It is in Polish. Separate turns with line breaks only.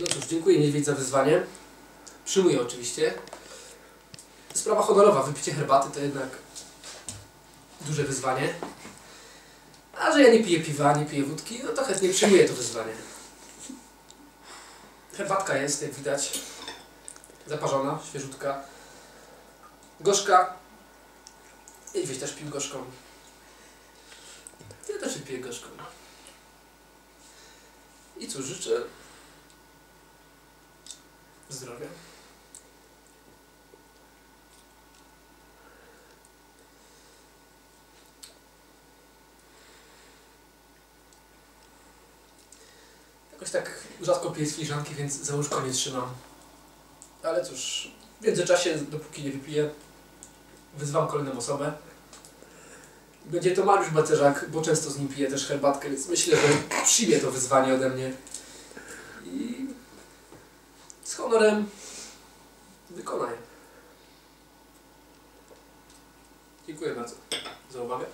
No cóż, dziękuję Niedźwiedź za wyzwanie. Przyjmuję oczywiście. Sprawa honorowa, wypicie herbaty to jednak duże wyzwanie. A że ja nie piję piwa, nie piję wódki, no to chętnie przyjmuję to wyzwanie. Herbatka jest, jak widać, zaparzona, świeżutka. Gorzka. Niedźwiedź też pił gorzką. Ja też piję gorzką. I cóż, życzę zdrowia. Jakoś tak rzadko piję z filiżanki, więc za łóżko nie trzymam. Ale cóż, w międzyczasie, dopóki nie wypiję, wyzwam kolejną osobę. Będzie to Mariusz Bacerzak, bo często z nim piję też herbatkę, więc myślę, że przyjmie to wyzwanie ode mnie. Z honorem wykonaj. Dziękuję bardzo za uwagę.